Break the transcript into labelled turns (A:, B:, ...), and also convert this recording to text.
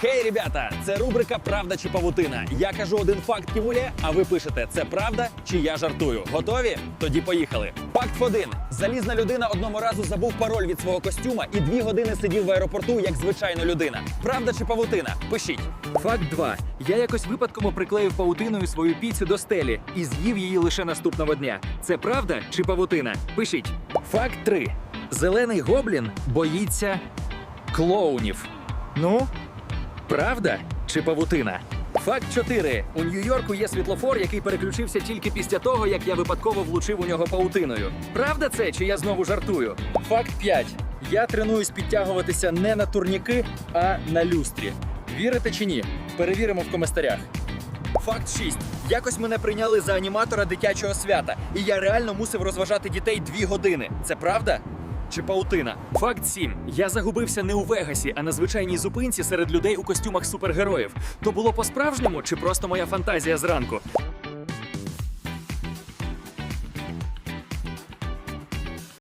A: Хей, ребята! Це рубрика Правда чи павутина. Я кажу один факт ківуля, а ви пишете це правда чи я жартую. Готові? Тоді поїхали. Факт 1. Залізна людина одного разу забув пароль від свого костюма і дві години сидів в аеропорту як звичайна людина. Правда чи павутина? Пишіть.
B: Факт 2. Я якось випадково приклеїв павутиною свою піцу до стелі і з'їв її лише наступного дня. Це правда чи павутина? Пишіть. Факт 3. Зелений гоблін боїться клоунів. Ну, правда чи павутина? Факт 4. У Нью-Йорку є світлофор, який переключився тільки після того, як я випадково влучив у нього павутиною. Правда це чи я знову жартую? Факт 5. Я тренуюсь підтягуватися не на турніки, а на люстрі. Вірите чи ні? Перевіримо в коментарях. Факт 6. Якось мене прийняли за аніматора дитячого свята, і я реально мусив розважати дітей дві години. Це правда? Чи паутина? Факт 7. Я загубився не у Вегасі, а на звичайній зупинці серед людей у костюмах супергероїв. То було по-справжньому чи просто моя фантазія зранку?